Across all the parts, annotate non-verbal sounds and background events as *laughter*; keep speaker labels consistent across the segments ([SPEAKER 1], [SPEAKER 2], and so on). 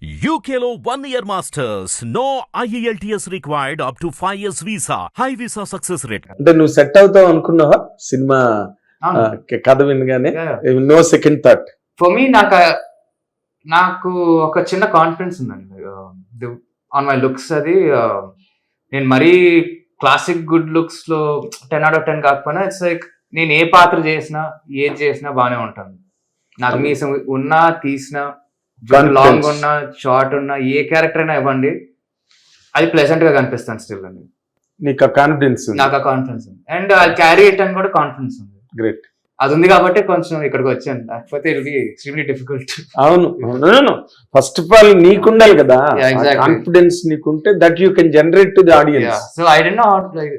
[SPEAKER 1] One year masters. No E IELTS required up to 5 years visa. High visa success rate.
[SPEAKER 2] అంటే నువ్వు set అవుతావు అనుకున్నావా cinema కథ వినగానే no second thought
[SPEAKER 3] for me నాకు నాకు ఒక చిన్న కాన్ఫిడెన్స్ ఉందండి ఆన్ మై లుక్స్ అది నేను మరీ క్లాసిక్ గుడ్ లుక్స్లో టెన్ అవుట్ ఆఫ్ టెన్ కాకపోయినా ఇట్స్ లైక్ నేను ఏ పాత్ర చేసినా ఏది చేసినా బాగానే ఉంటాను నాకు మీసం ఉన్నా తీసినా. లాంగ్ ఉన్నా షార్ట్ ఉన్నా ఏ క్యారెక్టర్ అయినా ఇవ్వండి. అది ప్లెజెంట్గా కనిపిస్తాను స్టిల్ అండి.
[SPEAKER 2] నీకు కాన్ఫిడెన్స్
[SPEAKER 3] నాకు ఆ కాన్ఫిడెన్స్ ఉంది. అండ్ ఐ క్యారీ ఇట్ అని కూడా కాన్ఫిడెన్స్ ఉంది.
[SPEAKER 2] గ్రేట్
[SPEAKER 3] అది ఉంది కాబట్టి కొంచెం ఇక్కడికి వచ్చాను. లేకపోతే ఇట్ బి ఎక్స్ట్రీమ్లీ డిఫికల్ట్
[SPEAKER 2] అవును. ఫస్ట్ ఆఫ్ ఆల్ నీకుండాలి కదా.
[SPEAKER 3] Yeah, exactly.
[SPEAKER 2] కాన్ఫిడెన్స్ నీకుంటే that you can generate to the audience
[SPEAKER 3] so I don't know like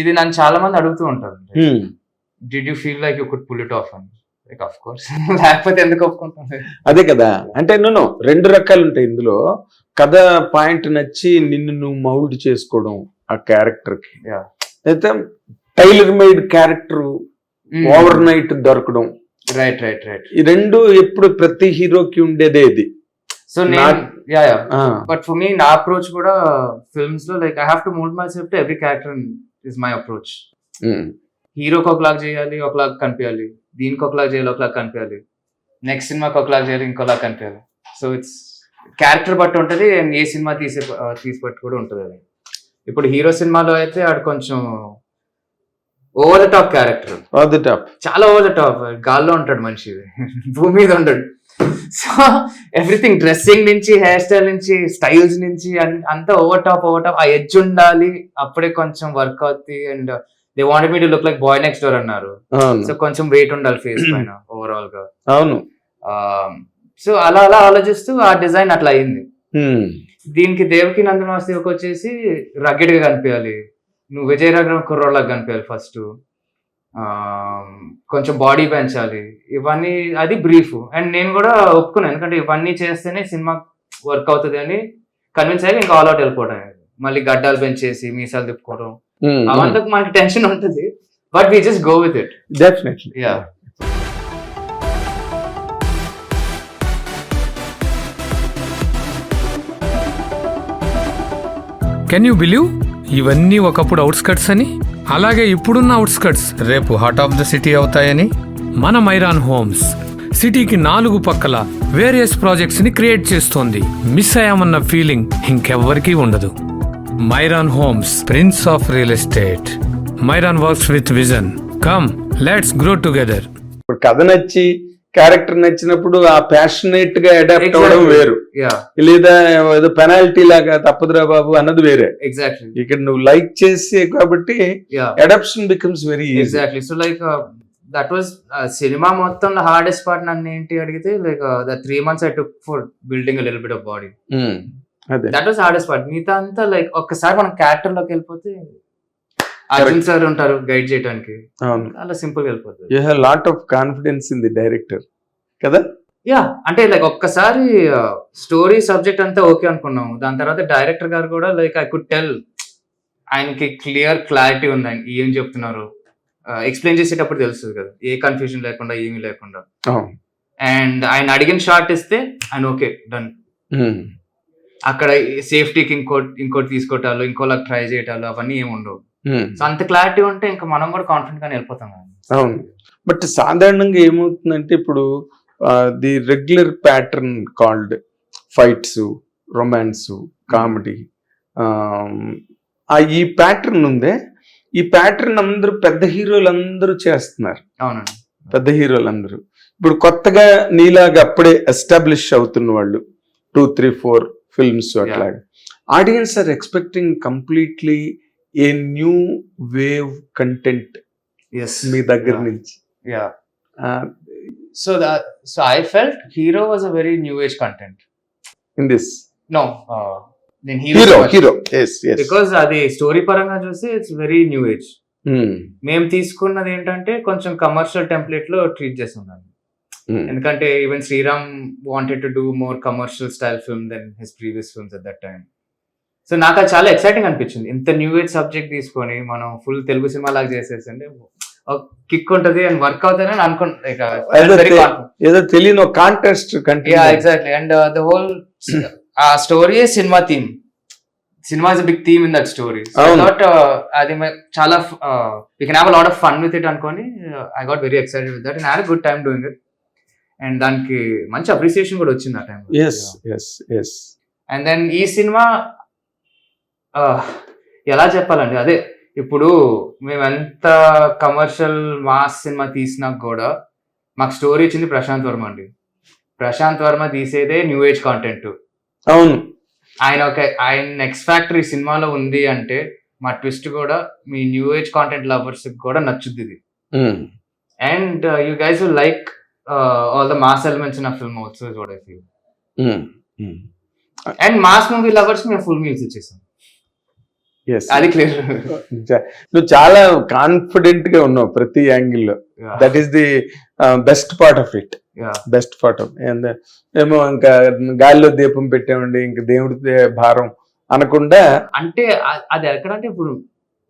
[SPEAKER 3] ఇది నన్ను చాలా మంది అడుగుతూ ఉంటారు. Did you feel like you could pull it off అని. కోర్స్ *laughs* లేకపోతే ఎందుకు ఒప్పుకుంటాను
[SPEAKER 2] అదే కదా. అంటే నేను రెండు రకాలు ఉంటాయి ఇందులో. కథ పాయింట్ నచ్చి నిన్ను నువ్వు మౌల్డ్ చేసుకోవడం ఆ క్యారెక్టర్కి
[SPEAKER 3] Yeah.
[SPEAKER 2] అయితే tailor made character overnight దొరకడం.
[SPEAKER 3] రైట్ రైట్ రైట్
[SPEAKER 2] ఈ రెండు ఎప్పుడు ప్రతి హీరోకి ఉండేదే ఇది.
[SPEAKER 3] సో నేను ya ya but for me నా అప్రోచ్ కూడా ఫిల్మ్స్లో like I have to mood myself to every character is my approach హీరోకి ఒకలాగా చేయాలి ఒకలాగా కనిపించాలి. దీనికి ఒకలాగా చేయాలి ఒకలాగా కనిపించాలి. నెక్స్ట్ సినిమాకి ఒకలాగా చేయాలి ఇంకోలాగా కనిపించాలి. సో ఇట్స్ క్యారెక్టర్ బట్టి ఉంటుంది అండ్ ఏ సినిమా తీసే ఆ, తీసి బట్టి కూడా ఉంటుంది అది. ఇప్పుడు హీరో సినిమాలో అయితే ఆడు కొంచెం over the top character
[SPEAKER 2] all the top.
[SPEAKER 3] చాలా ఓవర్ ద టాప్ గాల్లో ఉంటాడు మనిషి. భూమి మీద ఉంటాడు సో ఎవ్రీథింగ్ డ్రెస్సింగ్ నుంచి హెయిర్ స్టైల్ నుంచి స్టైల్స్ నుంచి అంతా ఓవర్ టాప్ ఓవర్ టాప్ ఆ ఎడ్జ్ ఉండాలి. అప్పుడే కొంచెం వర్క్ అవుతుంది and they wanted me to look like boy next door అన్నారు. సో కొంచెం వెయిట్ ఉండాలి ఫేస్ పైన ఓవరాల్గా
[SPEAKER 2] అవును
[SPEAKER 3] సో అలా అలా ఆలోచిస్తూ ఆ డిజైన్ అట్లా అయింది. దీనికి దేవకి నందనవాసికి వచ్చేసి రగ్గెడ్గా కనిపించాలి. నువ్వు విజయ రఘురామ్ కుర్రోళ్ళకి కనిపించాలి ఫస్ట్ కొంచెం బాడీ పెంచాలి. ఇవన్నీ అది బ్రీఫ్ అండ్ నేను కూడా ఒప్పుకున్నాను. ఎందుకంటే ఇవన్నీ చేస్తేనే సినిమా వర్క్ అవుతుంది అని కన్విన్స్ అయ్యి ఇంకా ఆల్ అవుట్ వెళ్ళిపోవడం. మళ్ళీ గడ్డాలు పెంచేసి మీసాలు తిప్పుకోవడం.
[SPEAKER 2] ఉమ్,
[SPEAKER 3] అవంతా మనకి టెన్షన్ ఉంటుంది. But we just go with it
[SPEAKER 2] definitely.
[SPEAKER 3] Ya
[SPEAKER 4] can you believe ఇవన్నీ ఒకప్పుడు అవుట్స్కట్స్ అని అలాగే ఇప్పుడున్న అవుట్స్కట్స్ రేపు హార్ట్ ఆఫ్ ద సిటీ అవుతాయని? మన మైరాన్ హోమ్స్. సిటీకి నాలుగు పక్కల వేరియస్ ప్రాజెక్ట్స్ని క్రియేట్ చేస్తోంది. మిస్ అయ్యామన్న ఫీలింగ్ ఇంకెవ్వరికీ ఉండదు. Myron Homes prince of real estate Myron works with vision come let's grow together
[SPEAKER 2] ఇప్పుడు కథ నచ్చి క్యారెక్టర్ నచ్చినప్పుడు ఆ ప్యాషనేట్గా అడాప్ట్ అవ్వడం
[SPEAKER 3] Exactly.
[SPEAKER 2] వేరు.
[SPEAKER 3] యా
[SPEAKER 2] లేదా ఏదో పెనాల్టీ లాగా తప్పదురా బాబు అన్నది వేరే.
[SPEAKER 3] ఎగ్జాక్ట్లీ
[SPEAKER 2] ఇక్కడ నువ్వు లైక్ చేసి కాబట్టి
[SPEAKER 3] ya
[SPEAKER 2] adoption becomes very easy
[SPEAKER 3] exactly so like that was cinema మొత్తంలో హార్డెస్ట్ పార్ట్ నన్ను ఏంటి అడిగితే like the three months I took for building little bit of body that was hardest part మిగతా అంతా లైక్ ఒక్కసారి మనం క్యారెక్టర్లోకి వెళ్ళిపోతే అర్జున్ సార్ ఉంటారు గైడ్ చేయడానికి అలా సింపుల్ వెళ్ళిపోతుంది.
[SPEAKER 2] You have lot of confidence in the director కదా?
[SPEAKER 3] యా అంటే లైక్ ఒక్కసారి స్టోరీ సబ్జెక్ట్ అంతా ఓకే అనుకున్నాము. దాని తర్వాత డైరెక్టర్ గారు కూడా లైక్ ఐ కుడ్ టెల్ ఆయనకి క్లియర్ క్లారిటీ ఉంది ఆయన ఏం చెప్తున్నారు? ఎక్స్ప్లెయిన్ చేసేటప్పుడు తెలుస్తుంది కదా. ఏ కన్ఫ్యూజన్ లేకుండా ఏమీ లేకుండా. అండ్ ఆయన అడిగిన షార్ట్ ఇస్తే ఆయన ఓకే డన్. అక్కడ సేఫ్టీకి ఇంకోటి ఇంకోటి తీసుకోవటాలు ఇంకోలా ట్రై చేయటాలు అవన్నీ ఏమి ఉండవు. సో అంత క్లారిటీ ఉంటే ఇంకా మనం కూడా కాన్ఫిడెంట్ గానే వెళ్ళిపోతాం.
[SPEAKER 2] అవును. బట్ సాధారణంగా ఏమవుతుందంటే ఇప్పుడు the regular pattern called fights romance comedy ఆ ఈ ప్యాటర్న్ ఉందే ఈ ప్యాటర్న్ అందరూ పెద్ద హీరోలు అందరూ చేస్తున్నారు.
[SPEAKER 3] అవునండి.
[SPEAKER 2] పెద్ద హీరోలు అందరూ ఇప్పుడు కొత్తగా నీలాగా అప్పుడే ఎస్టాబ్లిష్ అవుతున్న వాళ్ళు టూ త్రీ ఫోర్ ఫిల్మ్స్ అట్లాగా audience are expecting completely a new wave content మీ దగ్గర. నుంచి.
[SPEAKER 3] Yeah so so I felt hero was a very new age content
[SPEAKER 2] in this
[SPEAKER 3] no నేను
[SPEAKER 2] హీరో
[SPEAKER 3] హీరో బికాస్ అది story పరంగా చూస్తే it's very new age. మేము తీసుకున్నది ఏంటంటే కొంచెం కమర్షియల్ టెంప్లెట్లో ట్రీట్ చేస్తున్నాను. ఎందుకంటే even Sriram wanted to do more commercial style film than his previous films at that time so నాకు అది చాలా ఎక్సైటింగ్ అనిపించింది. ఇంత న్యూ ఏజ్ సబ్జెక్ట్ తీసుకొని మనం ఫుల్ తెలుగు సినిమా లాగా చేసేసి అంటే కిక్ ఉంటది అండ్ వర్క్ అవుతుందని
[SPEAKER 2] అదే
[SPEAKER 3] అనుకుంటా
[SPEAKER 2] ఏదో తెలియని ఒక contest
[SPEAKER 3] exactly and the whole ఆ story cinema theme cinema is big theme in that story. Thought అది చాలా we can lot of fun with it అనుకొని I got very excited with that and had good time doing it and దానికి మంచి appreciation కూడా వచ్చింది ఆ time
[SPEAKER 2] yes yes yes
[SPEAKER 3] and then ఈ cinema ఎలా చెప్పాలండి? అదే ఇప్పుడు మేము ఎంత కమర్షియల్ మాస్ సినిమా తీసినా కూడా మాకు స్టోరీ ఇచ్చింది ప్రశాంత్ వర్మ అండి. ప్రశాంత్ వర్మ తీసేదే న్యూ ఏజ్ కాంటెంట్
[SPEAKER 2] అవును.
[SPEAKER 3] ఆయన ఒక ఆయన నెక్స్ట్ ఫ్యాక్టరీ సినిమాలో ఉంది అంటే మా ట్విస్ట్ కూడా మీ న్యూ ఏజ్ కాంటెంట్ లవర్స్ కూడా నచ్చుద్ది ఇది. And you guys like all the mass elements in film also is what I feel. And mass movie lovers మేము ఫుల్ మీల్స్ ఇచ్చేసాం. అది క్లియర్ *laughs*
[SPEAKER 2] నువ్వు చాలా కాన్ఫిడెంట్గా ఉన్నావు ప్రతి యాంగిల్లో that is the best part of it best part of ఏమో ఇంకా గాలిలో దీపం పెట్టామండి ఇంకా దేవుడి భారం అనకుండా.
[SPEAKER 3] అంటే అది ఎక్కడంటే ఇప్పుడు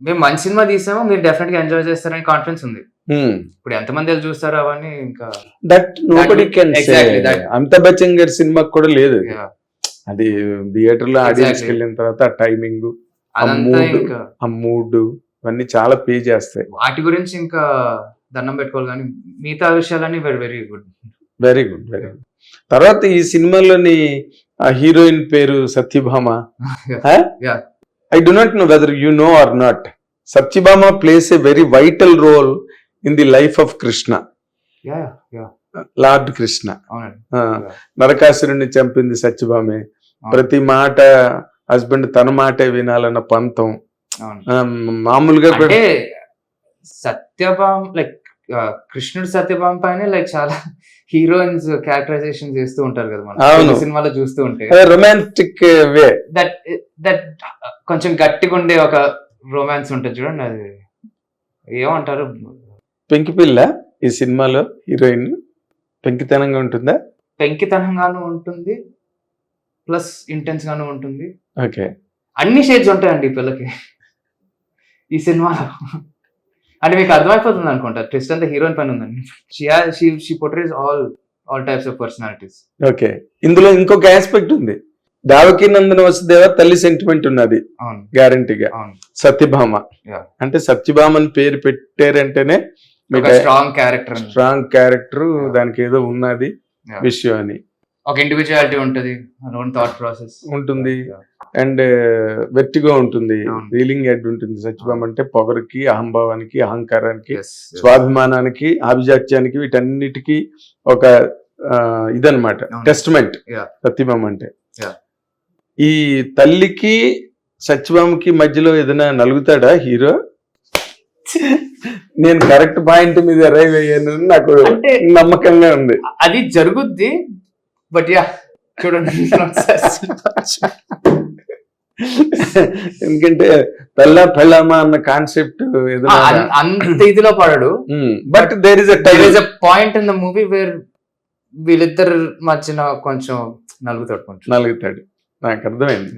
[SPEAKER 3] మేము మంచి సినిమా తీసామో మీరు డెఫినెట్గా ఎంజాయ్ చేస్తారని కాన్ఫిడెన్స్ ఉంది. ఇప్పుడు ఎంతమంది వెళ్ళి చూస్తారు అవన్నీ ఇంకా?
[SPEAKER 2] That nobody can Amitabh Bachchan గారి సినిమాకి కూడా లేదు. అది థియేటర్లో ఆడియన్స్. వెళ్ళిన తర్వాత ఆ టైమింగ్ ఆ మూడ్ ఇవన్నీ చాలా పే చేస్తాయి.
[SPEAKER 3] వాటి గురించి ఇంకా దండం పెట్టుకోవాలి కానీ మిగతా విషయాలన్నీ very very good
[SPEAKER 2] very good very good తర్వాత ఈ సినిమాలోని ఆ హీరోయిన్ పేరు Satyabhama. I do not know whether you know or not Satyabhama plays a very vital role in the life of Krishna
[SPEAKER 3] yeah yeah
[SPEAKER 2] Lord Krishna నరకాసురుణ్ణి చంపింది సత్యభామే. ప్రతి మాట husband తన మాటే వినాలన్న పంతం. మామూలుగా
[SPEAKER 3] సత్యభామ్ లైక్ కృష్ణుడు సత్యభామ్ పైన లైక్ చాలా హీరోయిన్స్ క్యారెక్టరైజేషన్ చేస్తూ ఉంటారు కదా మనం. సినిమాలో చూస్తూ ఉంటే.
[SPEAKER 2] Romantic way.
[SPEAKER 3] దట్ దట్ కొంచెం గట్టిగా ఉండే ఒక రొమాన్స్ ఉంటుంది చూడండి అది. ఏమంటారు?
[SPEAKER 2] పెంకిపిల్ల ఈ సినిమాలో హీరోయిన్ పెంకితనంగా ఉంటుందా?
[SPEAKER 3] పెంకితనంగాను ఉంటుంది ప్లస్ ఇంటెన్స్ గాను ఉంటుంది.
[SPEAKER 2] ఓకే.
[SPEAKER 3] అన్ని షేడ్స్ ఉంటాయండి ఈ పిల్లకి. ఈ సినిమాలో. అంటే మీకు అర్థమైపోతుంది అనుకుంటా. ట్విస్ట్ అంతా హీరోయిన్ పైన ఉందండి. She she portrays all all types of personalities
[SPEAKER 2] okay. ఇందులో ఇంకొక ఆస్పెక్ట్ ఉంది. దావకి నందన వసుదేవ తల్లి సెంటిమెంట్ ఉన్నది.
[SPEAKER 3] అవును.
[SPEAKER 2] గ్యారంటీగా
[SPEAKER 3] అవును.
[SPEAKER 2] సత్యభామ. అంటే సత్యభామని పేరు పెట్టారంటేనే
[SPEAKER 3] స్ట్రాంగ్ క్యారెక్టర్
[SPEAKER 2] స్ట్రాంగ్ క్యారెక్టర్ దానికి ఏదో ఉన్నది. విషయం అని
[SPEAKER 3] ఒక ఇండివిజువాలిటీ ఉంటది థాట్ ప్రాసెస్
[SPEAKER 2] ఉంటుంది. అండ్ వెట్టిగా ఉంటుంది. రీలింగ్ హెడ్ ఉంటుంది. సత్యభామ అంటే పొగరికి అహంభావానికి అహంకారానికి స్వాభిమానానికి ఆభిజాత్యానికి వీటన్నిటికీ ఒక
[SPEAKER 3] అవును.
[SPEAKER 2] టెస్ట్మెంట్. సత్యభామ అంటే. ఈ తల్లికి సత్యభామకి మధ్యలో ఏదైనా నలుగుతాడా హీరో? నేను కరెక్ట్ పాయింట్ మీద అరైవ్ అయ్యాను నాకు నమ్మకంగా ఉంది.
[SPEAKER 3] అది జరుగుద్ది బట్ యా చూడండి.
[SPEAKER 2] ఎందుకంటే పెళ్ళ పెళ్ళామా అన్న కాన్సెప్ట్
[SPEAKER 3] అంత ఇదిలో పడడు.
[SPEAKER 2] But there is
[SPEAKER 3] there is
[SPEAKER 2] a
[SPEAKER 3] point in the movie where వీళ్ళిద్దరు మధ్యన కొంచెం నలుగుతాడు కొంచెం.
[SPEAKER 2] నలుగుతాడు. నాకు అర్థమైంది.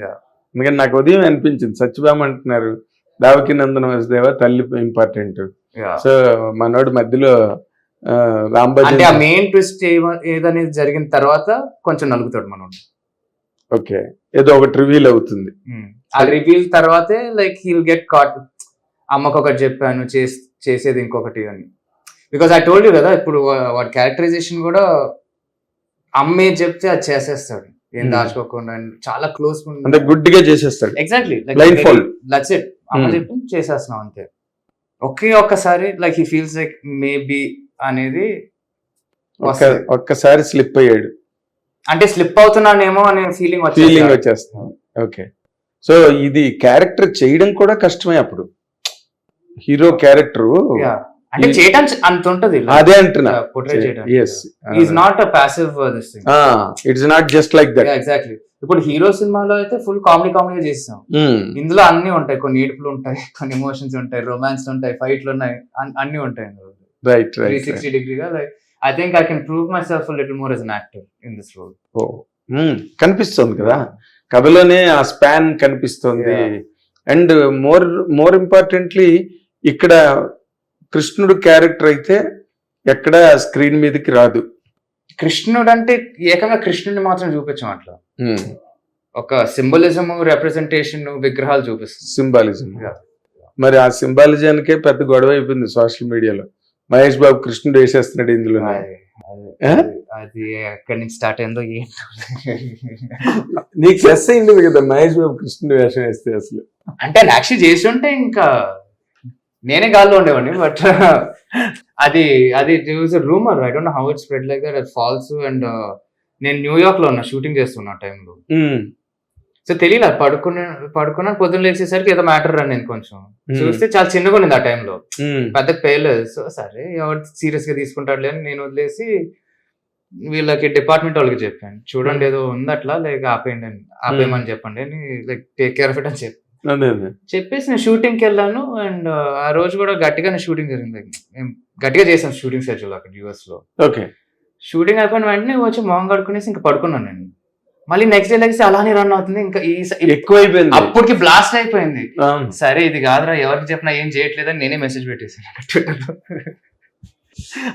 [SPEAKER 2] ఎందుకంటే నాకు ఉదయం అనిపించింది. సత్యభామ అంటున్నారు దావకి నందన వసుదేవ తల్లి ఇంపార్టెంట్. సో మనోడు మధ్యలో ఆ, రాంబాజీ
[SPEAKER 3] అంటే ఆ మెయిన్ ట్విస్ట్ ఏదనేది జరిగిన తర్వాత కొంచెం నలుగుతాడు మనం
[SPEAKER 2] ఓకే ఏదో ఒకటి రివీల్ అవుతుంది.
[SPEAKER 3] ఆ రివీల్ తర్వాతే లైక్ హీల్ గెట్ కాట్ అమ్మకు ఒకటి చెప్పాను చేస్- చేసేది ఇంకొకటి అని. బికాస్ ఐ టోల్డ్ యూ కదా ఇప్పుడు వాడి క్యారెక్టరైజేషన్ కూడా అమ్మే చెప్తే అది చేసేస్తాడు. ఏం
[SPEAKER 2] Hmm.
[SPEAKER 3] దాచుకోకుండా చాలా క్లోజ్
[SPEAKER 2] అంటే గుడ్డిగా చేసేస్తాడు.
[SPEAKER 3] Exactly
[SPEAKER 2] Blindfold.
[SPEAKER 3] దట్స్ ఇట్ అమ్మ. చెప్పి చేసేస్తున్నాం అంతే. ఒకే ఒక్కసారి like he feels like maybe అనేది.
[SPEAKER 2] ఒక్కసారి స్లిప్ అయ్యాడు.
[SPEAKER 3] అంటే స్లిప్ అవుతున్నానేమో అనే ఫీలింగ్
[SPEAKER 2] ఫీలింగ్ వచ్చేస్తుంది. ఓకే సో ఇది క్యారెక్టర్ చేయడం కూడా కష్టమే అప్పుడు. హీరో క్యారెక్టర్
[SPEAKER 3] అంటే చేయటం అంత ఉంటది
[SPEAKER 2] అదే అంటున్నా.
[SPEAKER 3] Is not a passive this thing
[SPEAKER 2] it's not just like that
[SPEAKER 3] exactly ఇప్పుడు హీరో సినిమాలో అయితే ఫుల్ కామెడీ కామెడీ చేస్తాం ఇందులో అన్ని ఉంటాయి. కొన్ని ఏడుపులు ఉంటాయి కొన్ని ఎమోషన్స్ ఉంటాయి రొమాన్స్ ఉంటాయి ఫైట్లు ఉన్నాయి అన్- అన్ని ఉంటాయి
[SPEAKER 2] right
[SPEAKER 3] three sixty డిగ్రీగా like I think I can prove myself little more as an actor in this role
[SPEAKER 2] కనిపిస్తుంది కదా? కథలోనే ఆ స్పాన్ కనిపిస్తుంది. అండ్ మోర్ మోర్ ఇంపార్టెంట్లీ ఇక్కడ కృష్ణుడు క్యారెక్టర్ అయితే ఎక్కడ స్క్రీన్ మీదకి రాదు.
[SPEAKER 3] కృష్ణుడు అంటే ఏకంగా కృష్ణుడిని మాత్రం చూపించాం అట్లా. ఒక సింబలిజం రిప్రజెంటేషన్ విగ్రహాలు చూపిస్తుంది
[SPEAKER 2] సింబాలిజం. మరి ఆ సింబాలిజానికే పెద్ద గొడవ అయిపోయింది సోషల్ మీడియాలో. మహేష్ బాబు కృష్ణుడు వేసేస్తున్నాడు ఇందులో.
[SPEAKER 3] అది- ఎక్కడి నుంచి స్టార్ట్ అయిందో ఏంటో.
[SPEAKER 2] నీకు ప్లస్ అయింది కదా మహేష్ బాబు కృష్ణుడు వేషం వేస్తే అసలు.
[SPEAKER 3] అంటే యాక్చువల్లీ చేసి ఉంటే ఇంకా నేనే గాల్లో ఉండేవాడిని బట్ అది అది rumour I don't how it spread like that false and నేను న్యూయార్క్లో ఉన్నా షూటింగ్ చేస్తున్నా టైంలో సో తెలియదు పడుకునే పడుకున్నాను పొద్దున్న లేచేసరికి ఏదో మ్యాటర్ రన్ నేను కొంచెం.
[SPEAKER 2] Hmm.
[SPEAKER 3] చూస్తే చాలా చిన్నగా ఉంది ఆ టైంలో
[SPEAKER 2] ఉమ్,
[SPEAKER 3] పెద్ద పేర్లేదు సో సరే ఎవరు సీరియస్గా తీసుకుంటాడులే అని నేను వదిలేసి వీళ్ళకి డిపార్ట్మెంట్ వాళ్ళకి చెప్పాను. చూడండి ఏదో ఉంది అట్లా లైక్ ఆపేయండి అని ఆపేయమని చెప్పండి అని like take care of it అని చెప్పి చెప్పేసి నేను షూటింగ్కి వెళ్ళాను అండ్ ఆ రోజు కూడా గట్టిగానే షూటింగ్ జరిగింది. మేము గట్టిగా చేసాం షూటింగ్ షెడ్యూల్ అక్కడ యూఎస్లో.
[SPEAKER 2] ఓకే.
[SPEAKER 3] షూటింగ్ అయిపోయిన వెంటనే వచ్చి మొహం కడుకునేసి ఇంకా పడుకున్నాను నేను. మళ్ళీ నెక్స్ట్ డే లెగ్స్ అలానే రన్ అవుతుంది. ఇంకా ఈ స-
[SPEAKER 2] ఎక్కువైపోయింది.
[SPEAKER 3] అప్పటికి బ్లాస్ట్ అయిపోయింది. సరే ఇది కాదురా ఎవరికి చెప్పినా ఏం చేయట్లేదని నేనే మెసేజ్ పెట్టేసాను ట్విట్టర్లో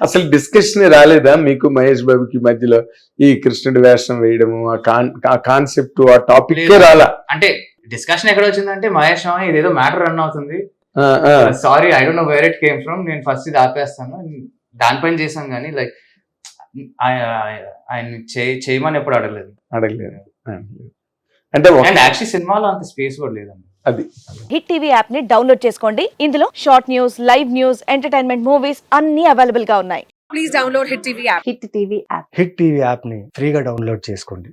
[SPEAKER 2] అసలు డిస్కషన్ రాలేదా మీకు మహేష్ బాబుకి మధ్యలో ఈ కృష్ణుడి వేషం వేయడము ఆ కాన్ ఆ కాన్సెప్ట్ ఆ టాపిక్. రాలా?
[SPEAKER 3] అంటే డిస్కషన్ ఎక్కడ వచ్చిందంటే మహేష్ రావు ఇదేదో మ్యాటర్ రన్ అవుతుంది. Sorry I don't know where it came from నేను ఫస్ట్ ఇది ఆపేస్తాను. దానిపైన చేశాం కానీ లైక్ ఆయన చేయి చేయమని ఎప్పుడు అడగలేదు.
[SPEAKER 2] అడగలేదు. అంటే
[SPEAKER 3] యాక్చువల్లీ సినిమాలో అంత స్పేస్ కూడా లేదండి.
[SPEAKER 2] అది.
[SPEAKER 5] హిట్ టీవీ యాప్ని డౌన్లోడ్ చేసుకోండి. ఇందులో short news live news entertainment movies అన్ని అవైలబుల్గా ఉన్నాయి.
[SPEAKER 6] Please download Hit TV app.
[SPEAKER 5] Hit TV app
[SPEAKER 7] Hit TV యాప్ని ఫ్రీగా డౌన్లోడ్ చేసుకోండి.